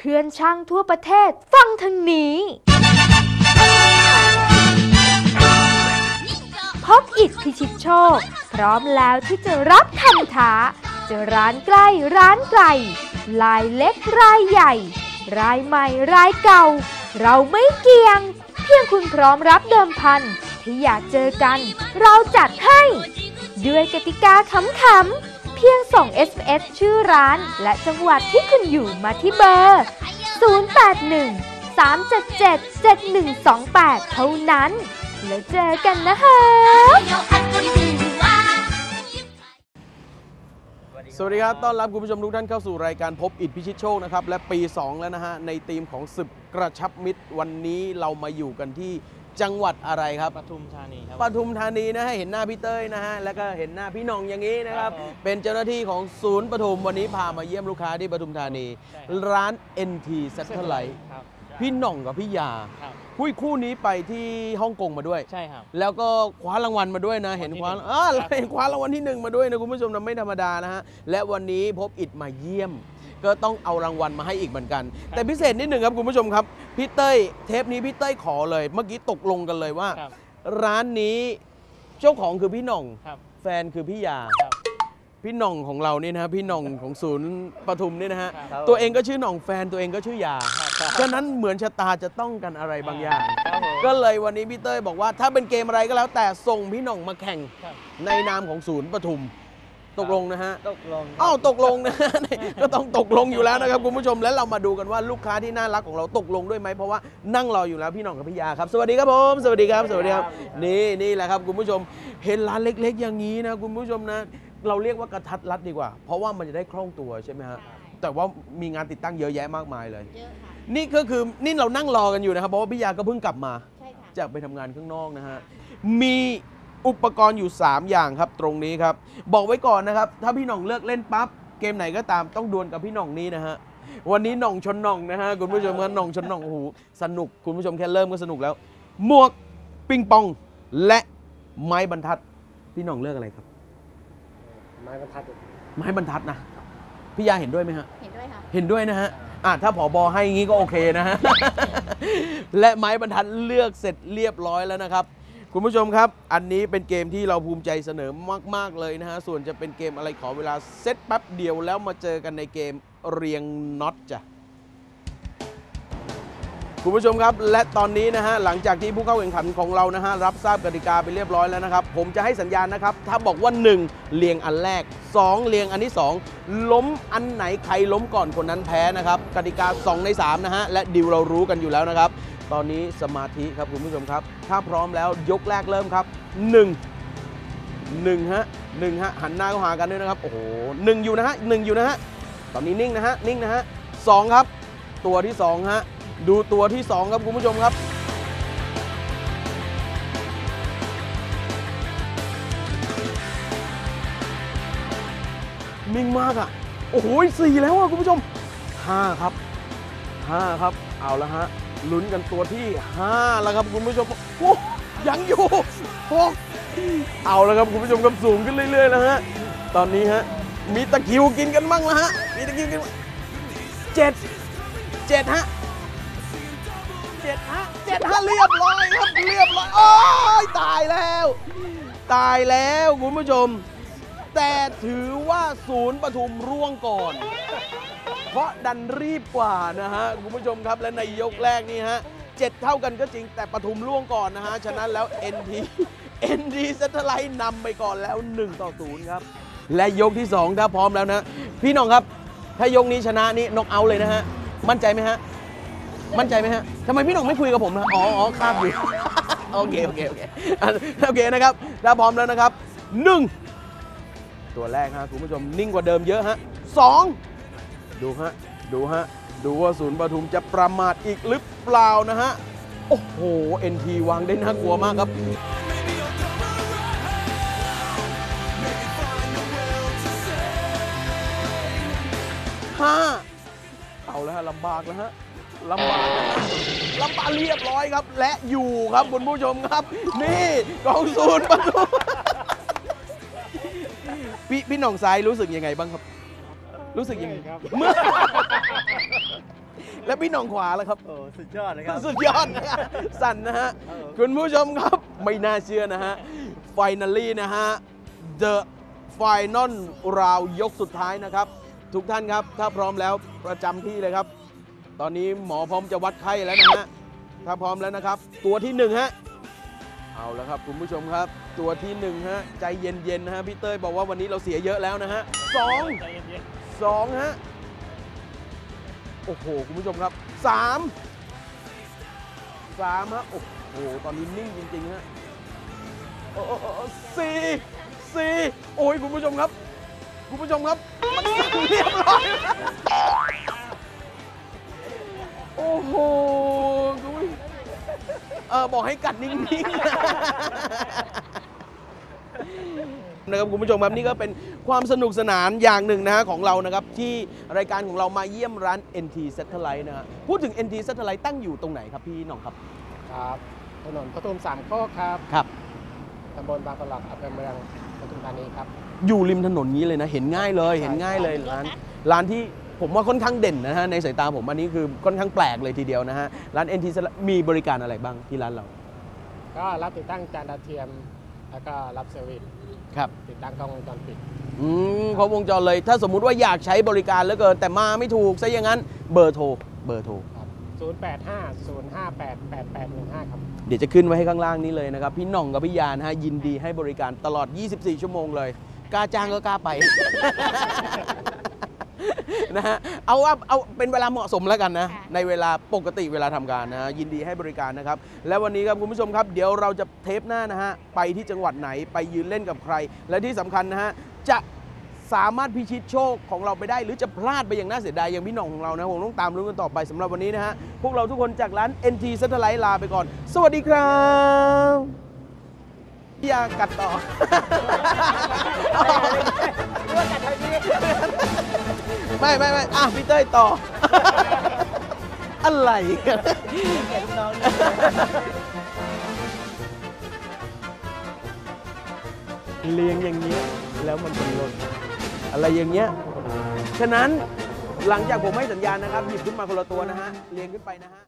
เพื่อนช่างทั่วประเทศ ฟังทางนี้ พบอิดพิชิตโชค พร้อมแล้วที่จะรับคำท้า จะร้านใกล้ร้านไกลรายเล็กรายใหญ่ รายใหม่รายเก่า เราไม่เกี่ยง เพียงคุณพร้อมรับเดิมพันที่อยากเจอกัน เราจัดให้ ด้วยกติกาขำๆ พียงส่ง SMS ชื่อร้าน และจังหวัดที่คุณอยู่มาที่เบอร์ 081 377 7128 เท่านั้น แล้วเจอกันนะคะสวัสดีครับ ต้อนรับคุณผู้ชมทุกท่านเข้าสู่รายการพบอิดพิชิตโชคนะครับ และปี 2 แล้วนะฮะ ในธีมของศึกกระชับมิตร วันนี้เรามาอยู่กันที่ จังหวัดอะไรครับปทุมธานีครับ ปทุมธานีนะฮะเห็นหน้าพี่เต้ยนะฮะแล้วก็เห็นหน้าพี่หน่องอย่างนี้นะครับ ครับผมเป็นเจ้าหน้าที่ของศูนย์ปทุมวันนี้พามาเยี่ยมลูกค้าที่ปทุมธานี ใช่ครับ ร้าน NT Satellite ครับพี่หน่องกับพี่ยาครับคุยคู่นี้ไปที่ฮ่องกงมาด้วย ใช่ครับ แล้วก็คว้ารางวัลมาด้วยนะ เห็นคว้าอ่าครับเห็นคว้ารางวัลที่หนึ่งมาด้วยนะคุณผู้ชมนะไม่ธรรมดานะฮะ และวันนี้พบอิดมาเยี่ยม ก็ต้องเอารางวัลมาให้อีกเหมือนกัน แต่พิเศษนิดหนึ่งครับคุณผู้ชมครับพี่เต้ยเทปนี้พี่เต้ยขอเลย เมื่อกี้ตกลงกันเลยว่า ครับร้านนี้เจ้าของคือพี่หน่อง ครับ แฟนคือพี่ยา ครับ พี่หน่องของเรานี่นะฮะพี่หน่องของศูนย์ปทุมนี่นะฮะครับ ตัวเองก็ชื่อหน่องแฟนตัวเองก็ชื่อยาครับฉะนั้นเหมือนชะตาจะต้องกันอะไรบางอย่าง ครับผมก็เลยวันนี้พี่เต้ยบอกว่าถ้าเป็นเกมอะไรก็แล้วแต่ส่งพี่หน่องมาแข่งครับ ในนามของศูนย์ปทุม ตกลงนะฮะตกลงอ้าวตกลงนะก็ต้องตกลงอยู่แล้วนะครับคุณผู้ชมแล้วเรามาดูกันว่าลูกค้าที่น่ารักของเราตกลงด้วยไหมเพราะว่านั่งรออยู่แล้วพี่หน่องกับพี่ยาครับสวัสดีครับผมสวัสดีครับสวัสดีครับนี่นี่แหละครับคุณผู้ชมเห็นร้านเล็ก ๆ อย่างนี้นะคุณผู้ชมนะเราเรียกว่ากระทัดรัดดีกว่า เพราะว่ามันจะได้คล่องตัวใช่ไหมฮะแต่ว่ามีงานติดตั้งเยอะแยะมากมายเลย เยอะค่ะ นี่ก็คือนี่เรานั่งรอกันอยู่นะครับเพราะว่าพี่ยาก็เพิ่งกลับมา ใช่ค่ะ จากไปทำงานข้างนอกนะฮะ มี อุปกรณ์อยู่ 3 อย่างครับตรงนี้ครับ บอกไว้ก่อนนะครับ ถ้าพี่หน่องเลิกเล่นปั๊บ เกมไหนก็ตามต้องดวลกับพี่หน่องนี้นะฮะ วันนี้หน่องชนหน่องนะฮะคุณผู้ชมครับหน่องชนหน่องโอ้โหสนุกคุณผู้ชมแค่เริ่มก็สนุกแล้ว หมวกปิงปองและไม้บรรทัด พี่หน่องเลือกอะไรครับ ไม้บรรทัดไม้บรรทัดนะพี่ยาเห็นด้วยไหมฮะ เห็นด้วยค่ะ เห็นด้วยนะฮะอะถ้าผอบอให้อย่างงี้ก็โอเคนะฮะ และไม้บรรทัดเลือกเสร็จเรียบร้อยแล้วนะครับ คุณผู้ชมครับ อันนี้เป็นเกมที่เราภูมิใจเสนอมาก ๆ เลยนะฮะ ส่วนจะเป็นเกมอะไรขอเวลาเซตแป๊บเดียวแล้วมาเจอกันในเกมเรียงน็อตจ้ะคุณผู้ชมครับ และตอนนี้นะฮะ หลังจากที่ผู้เข้าแข่งขันของเรานะฮะ รับทราบกติกาไปเรียบร้อยแล้วนะครับ ผมจะให้สัญญาณนะครับ ถ้าบอกว่า 1 เรียงอันแรก 2 เรียงอันที่ 2 ล้มอันไหนใครล้มก่อนคนนั้นแพ้นะครับกติกา 2 ใน 3 นะฮะ และดิวเรารู้กันอยู่แล้วนะครับ ตอนนี้สมาธิครับคุณผู้ชมครับ ถ้าพร้อมแล้วยกแรกเริ่มครับ 1 1ฮะ1ฮะหันหน้าเข้าหากันด้วยนะครับ โอ้โหหนึ่งอยู่นะฮะหนึ่งอยู่นะฮะตอนนี้นิ่งนะฮะนิ่งนะฮะสองครับ ตัวที่สองฮะดูตัวที่สองครับคุณผู้ชมครับนิ่งมากอะ โอ้โหสี่แล้วอะคุณผู้ชมห้าครับห้าครับ เอาละฮะ ลุ้นกันตัวที่ห้าแล้วครับคุณผู้ชมโอ้ยังอยู่หกเอาแล้วครับคุณผู้ชมครับสูงขึ้นเรื่อยๆแล้วฮะตอนนี้ฮะมีตะคิวกินกันบ้างแล้วฮะมีตะคิวกินเจ็ดเจ็ดฮะเจ็ดฮะเจ็ดฮะเรียบร้อยครับเรียบร้อยโอ้ยตายแล้ว ตายแล้วคุณผู้ชม แต่ถือว่าศูนย์ปทุมร่วงก่อน ราะดันรีบกว่านะฮะคุณผู้ชมครับและในยกแรกนี่ฮะเจ็ดเท่ากันก็จริงแต่ปทุมร่วงก่อนนะฮะ ฉะนั้นแล้ว NT NT เซตไลท์นำไปก่อนแล้ว 1 ต่อ 0 ครับ และยกที่ 2 ถ้าพร้อมแล้วนะ พี่น้องครับ ถ้ายกนี้ชนะนี่นกเอาเลยนะฮะ มั่นใจไหมฮะ มั่นใจไหมฮะทำไมพี่น้องไม่คุยกับผมนะอ๋ออ๋อคาบอยู่ โอเค โอเค โอเค โอเคนะครับ ถ้าพร้อมแล้วนะครับหนึ่งตัวแรกฮะคุณผู้ชมนิ่งกว่าเดิมเยอะฮะสอง ดูฮะ ดูฮะ ดูว่าศูนย์ปทุมจะประมาทอีกหรือเปล่านะฮะ โอ้โห NT วางได้น่ากลัวมากครับห้าเอาแล้วฮะลำบากแล้วฮะลำบากแล้วฮะลำบากเรียบร้อยครับ และอยู่ครับคุณผู้ชมครับ นี่กองศูนย์ประตูพี่พี่หน่องซ้ายรู้สึกยังไงบ้างครับ รู้สึกยังไงครับ เมื่อและพี่น้องขวาแล้วครับ โอ้สุดยอดเลยครับ สุดยอดนะฮะสั่นนะฮะคุณผู้ชมครับ ไม่น่าเชื่อนะฮะ Finally นะฮะเจอ Final ลราวยกสุดท้ายนะครับ ทุกท่านครับ ถ้าพร้อมแล้วประจำที่เลยครับ ตอนนี้หมอพร้อมจะวัดไข้แล้วนะฮะ ถ้าพร้อมแล้วนะครับ ตัวที่หนึ่งฮะ เอาแล้วครับคุณผู้ชมครับ ตัวที่หนึ่งฮะ ใจเย็นๆนะฮะ พี่เต้ยบอกว่าวันนี้เราเสียเยอะแล้วนะฮะสอง ใจเย็นๆ 2 ฮะ โอ้โห คุณผู้ชมครับ 3 3 ฮะ โอ้โห ตอนนี้นิ่งจริง ๆ ฮะสี่สี่โอ้ย คุณผู้ชมครับ คุณผู้ชมครับ มันสั่งเรียบร้อยโอ้โหคุณเออบอกให้กัดนิ่ง ๆ นะครับคุณผู้ชมครับนี่ก็เป็นความสนุกสนานอย่างหนึ่งนะฮะของเรานะครับที่รายการของเรามาเยี่ยมร้าน NT Satellite นะฮะพูดถึง NT Satellite ตั้งอยู่ตรงไหนครับพี่หน่องครับครับถนนปทุมสามโคกครับครับ ตำบลบางกะหลอกอำเภอเมืองปทุมธานีครับ อยู่ริมถนนนี้เลยนะเห็นง่ายเลยใช่เห็นง่ายเลยร้านร้านที่ผมว่าค่อนข้างเด่นนะฮะในสายตาผมอันนี้คือค่อนข้างแปลกเลยทีเดียวนะฮะร้าน NT Satellite มีบริการอะไรบ้างที่ร้านเรา ก็รับติดตั้งจานดาวเทียม แล้วก็รับเซอร์วิสครับติดตั้งกล้องวงจรปิด อืมครบวงจรเลย ถ้าสมมุติว่าอยากใช้บริการเหลือเกิน แต่มาไม่ถูกซะอย่างนั้นเบอร์โทรเบอร์โทรครับ085 058 8815 ครับ เดี๋ยวจะขึ้นไว้ให้ข้างล่างนี้เลยนะครับ พี่หน่องกับพี่ยานะฮะยินดีให้บริการตลอด 24 ชั่วโมงเลยกล้าจ้างก็กล้าไป นะฮะเอาว่าเอาเป็นเวลาเหมาะสมแล้วกันนะค่ะในเวลาปกติเวลาทำการนะฮะยินดีให้บริการนะครับ และวันนี้ครับคุณผู้ชมครับ เดี๋ยวเราจะเทปหน้านะฮะ ไปที่จังหวัดไหนไปยืนเล่นกับใคร และที่สำคัญนะฮะ จะสามารถพิชิตโชคของเราไปได้ หรือจะพลาดไปอย่างน่าเสียดายอย่างพี่หน่องของเรานะผมต้องตามลุ้นกันต่อไปสำหรับวันนี้นะฮะพวกเราทุกคนจากร้าน NT Satellite ลาไปก่อน สวัสดีครับ อย่ากัดต่อไม่ไม่ไม่อะพี่เต้ยต่อ อะไรกันเลี้ยงอย่างเงี้ยแล้วมันเป็นรถอะไรอย่างเงี้ย ฉะนั้นหลังจากผมให้สัญญาณนะครับ หยิบขึ้นมาคนละตัวนะฮะ เลี้ยงขึ้นไปนะฮะ